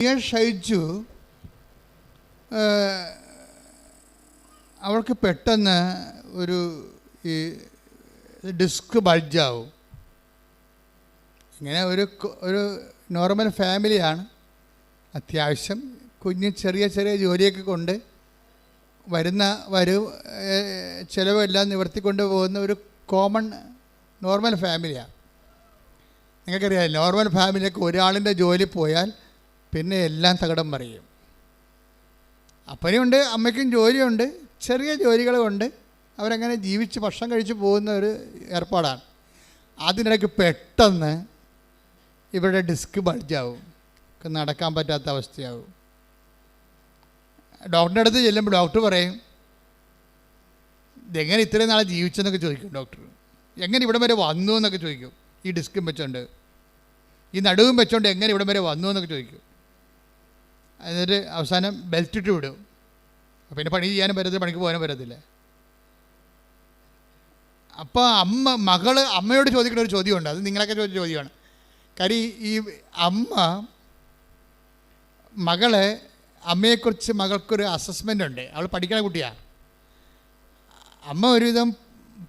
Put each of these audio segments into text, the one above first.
ഷൈജു ഏഹ്, അവൾക്ക് പെട്ടെന്ന് ഒരു ഈ ഡിസ്ക് ബൾജാവും. ഇങ്ങനെ ഒരു ഒരു നോർമൽ ഫാമിലിയാണ്. അത്യാവശ്യം കുഞ്ഞ് ചെറിയ ചെറിയ ജോലിയൊക്കെ കൊണ്ട് വരുന്ന വരു ചിലവെല്ലാം നിവർത്തിക്കൊണ്ട് പോകുന്ന ഒരു കോമൺ നോർമൽ ഫാമിലിയാണ്. നിങ്ങൾക്കറിയാം നോർമൽ ഫാമിലിയൊക്കെ ഒരാളിന്റെ ജോലി പോയാൽ പിന്നെ എല്ലാം തകടം പറയും. അപ്പനുണ്ട് അമ്മയ്ക്കും ജോലിയുണ്ട് ചെറിയ ജോലികളുമുണ്ട്. അവരങ്ങനെ ജീവിച്ച് ഭക്ഷണം കഴിച്ച് പോകുന്ന ഒരു ഏർപ്പാടാണ്. അതിനിടയ്ക്ക് പെട്ടെന്ന് ഇവരുടെ ഡിസ്ക് ബൾജാവും നടക്കാൻ പറ്റാത്ത അവസ്ഥയാവും. ഡോക്ടറിന്റെ അടുത്ത് ചെല്ലുമ്പോൾ ഡോക്ടർ പറയും ഇതെങ്ങനെ ഇത്രയും നാളെ ജീവിച്ചെന്നൊക്കെ ചോദിക്കും ഡോക്ടർ. എങ്ങനെ ഇവിടം വരെ വന്നു എന്നൊക്കെ ചോദിക്കും. ഈ ഡിസ്കും വെച്ചോണ്ട്. ഈ നടുവും വെച്ചോണ്ട് എങ്ങനെ ഇവിടം വരെ വന്നു എന്നൊക്കെ ചോദിക്കും. എന്നിട്ട് അവസാനം ബെൽറ്റ് ഇട്ട് വിടും. പിന്നെ പണി ചെയ്യാനും പറ്റത്തില്ല പണിക്ക് പോകാനും പറ്റത്തില്ല. അപ്പോൾ അമ്മ മകൾ അമ്മയോട് ചോദിക്കുന്ന ഒരു ചോദ്യമുണ്ട്. അത് നിങ്ങളൊക്കെ ചോദിച്ച ചോദ്യമാണ്. കാര്യം ഈ അമ്മ മകളെ അമ്മയെക്കുറിച്ച് മകൾക്കൊരു അസസ്മെന്റ് ഉണ്ട്. അവൾ പഠിക്കണ കുട്ടിയാണ് അമ്മ ഒരുവിധം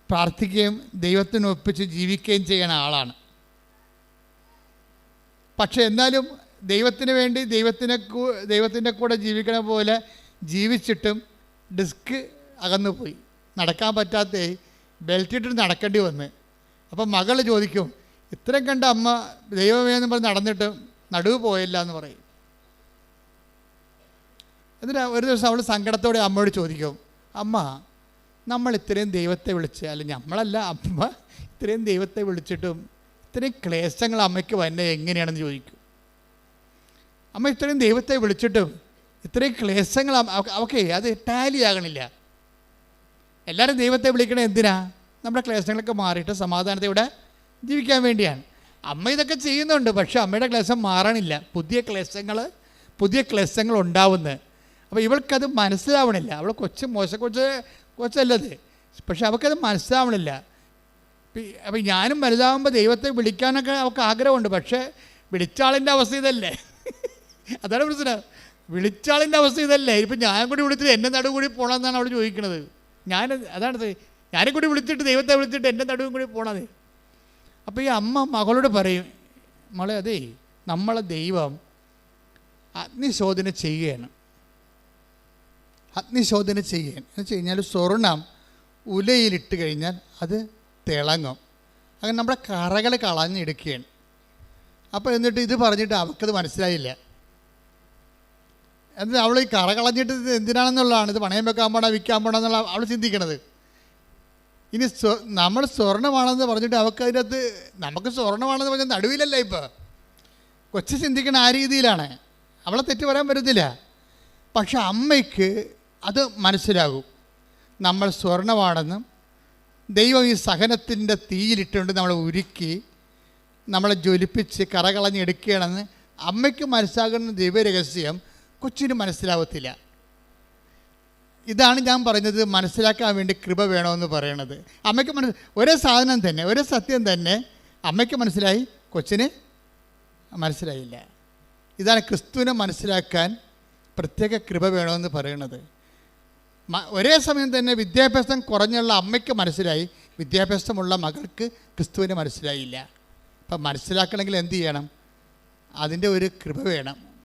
പ്രാർത്ഥിക്കുകയും ദൈവത്തിനൊപ്പിച്ച് ജീവിക്കുകയും ചെയ്യുന്ന ആളാണ്. പക്ഷേ എന്നാലും ദൈവത്തിന് വേണ്ടി ദൈവത്തിനെ ദൈവത്തിന്റെ കൂടെ ജീവിക്കണ പോലെ ജീവിച്ചിട്ടും ഡിസ്ക് അകന്നു പോയി നടക്കാൻ പറ്റാത്ത ബെൽറ്റ് ഇട്ട് നടക്കേണ്ടി വന്ന്. അപ്പം മകൾ ചോദിക്കും ഇത്രയും കണ്ട അമ്മ ദൈവമേ എന്ന് പറഞ്ഞ് നടന്നിട്ട് നടുവ് പോയില്ല എന്ന് പറയും. എന്നിട്ട് ഒരു ദിവസം അവൾ സങ്കടത്തോടെ അമ്മയോട് ചോദിക്കും അമ്മ നമ്മൾ ഇത്രയും ദൈവത്തെ വിളിച്ച് അല്ലെങ്കിൽ നമ്മളല്ല അമ്മ ഇത്രയും ദൈവത്തെ വിളിച്ചിട്ടും ഇത്രയും ക്ലേശങ്ങൾ അമ്മയ്ക്ക് വന്നെ എങ്ങനെയാണെന്ന് ചോദിക്കും. അമ്മ ഇത്രയും ദൈവത്തെ വിളിച്ചിട്ടും ഇത്രയും ക്ലേശങ്ങൾ അവക്കെ അവ- അത് ടാലി ആകണില്ല. എല്ലാവരും ദൈവത്തെ വിളിക്കണേ എന്തിനാ? നമ്മുടെ ക്ലേശങ്ങളൊക്കെ മാറിയിട്ട് സമാധാനത്തോടെ ജീവിക്കാൻ വേണ്ടിയാണ്. അമ്മ ഇതൊക്കെ ചെയ്യുന്നുണ്ട് പക്ഷെ അമ്മയുടെ ക്ലേശം മാറണില്ല. പുതിയ ക്ലേശങ്ങൾ പുതിയ ക്ലേശങ്ങൾ ഉണ്ടാവുന്നത് അപ്പോൾ ഇവൾക്കത് മനസ്സിലാവണില്ല. അവൾ കൊച്ച് മോശ കൊച്ച് കൊച്ചല്ലത്. പക്ഷെ അവൾക്കത് മനസ്സിലാവണില്ല. അപ്പം ഞാനും വലുതാകുമ്പോൾ ദൈവത്തെ വിളിക്കാനൊക്കെ അവൾക്ക് ആഗ്രഹമുണ്ട് പക്ഷേ വിളിച്ചാളിന്റെ അവസ്ഥ ഇതല്ലേ? അതാണ് പ്രശ്നം. വിളിച്ചാളിന്റെ അവസ്ഥ ഇതല്ലേ? ഇപ്പം ഞാൻ കൂടി വിളിച്ചിട്ട് എന്റെ നടുവ് കൂടി പോകണമെന്നാണ് അവൾ ചോദിക്കുന്നത് ഞാൻ അതാണത്. ഞാനും കൂടി വിളിച്ചിട്ട് ദൈവത്തെ വിളിച്ചിട്ട് എന്റെ നടുവും കൂടി പോകണത് അപ്പോൾ ഈ അമ്മ മകളോട് പറയും മകളെ അതേ നമ്മളെ ദൈവം അഗ്നിശോധന ചെയ്യുകയാണ്. അഗ്നിശോധന ചെയ്യുകയാണ്. എന്ന് വെച്ച് കഴിഞ്ഞാൽ സ്വർണം ഉലയിലിട്ട് കഴിഞ്ഞാൽ അത് തിളങ്ങും. അങ്ങനെ നമ്മുടെ കറകൾ കളഞ്ഞെടുക്കുകയാണ്. അപ്പോൾ എന്നിട്ട് ഇത് പറഞ്ഞിട്ട് അവൾക്കത് മനസ്സിലായില്ല. എന്നിട്ട് അവൾ ഈ കറ കളഞ്ഞിട്ട് എന്തിനാണെന്നുള്ളതാണ്? ഇത് പണയം വെക്കാൻ പാടാ വിൽക്കാൻ പാടാ എന്നുള്ള അവൾ ചിന്തിക്കണത്. ഇനി നമ്മൾ സ്വർണമാണെന്ന് പറഞ്ഞിട്ട് അവൾക്ക് അതിനകത്ത് നമുക്ക് സ്വർണമാണെന്ന് പറഞ്ഞാൽ നടുവിലല്ല ഇപ്പോൾ കൊച്ചു ചിന്തിക്കണ ആ രീതിയിലാണ്. അവളെ തെറ്റ് പറയാൻ പറ്റത്തില്ല. പക്ഷെ അമ്മയ്ക്ക് അത് മനസ്സിലാകും. നമ്മൾ സ്വർണമാണെന്നും ദൈവം ഈ സഹനത്തിന്റെ തീയിലിട്ടുകൊണ്ട് നമ്മളെ ഉരുക്കി നമ്മളെ ജ്വലിപ്പിച്ച് കറകളഞ്ഞെടുക്കുകയാണെന്ന് അമ്മയ്ക്ക് മനസ്സാകുന്ന ദൈവരഹസ്യം കൊച്ചിന് മനസ്സിലാവത്തില്ല. ഇതാണ് ഞാൻ പറഞ്ഞത് മനസ്സിലാക്കാൻ വേണ്ടി കൃപ വേണമെന്ന് പറയണത്. അമ്മയ്ക്ക് മനസ്സ് ഒരേ സാധനം തന്നെ ഒരേ സത്യം തന്നെ അമ്മയ്ക്ക് മനസ്സിലായി കൊച്ചിന് മനസ്സിലായില്ല. ഇതാണ് ക്രിസ്തുവിനെ മനസ്സിലാക്കാൻ പ്രത്യേക കൃപ വേണമെന്ന് പറയണത്. ഒരേ സമയം തന്നെ വിദ്യാഭ്യാസം കുറഞ്ഞുള്ള അമ്മയ്ക്ക് മനസ്സിലായി വിദ്യാഭ്യാസമുള്ള മകൾക്ക് ക്രിസ്തുവിനെ മനസ്സിലായില്ല. അപ്പം മനസ്സിലാക്കണമെങ്കിൽ എന്ത് ചെയ്യണം? അതിന്റെ ഒരു കൃപ വേണം.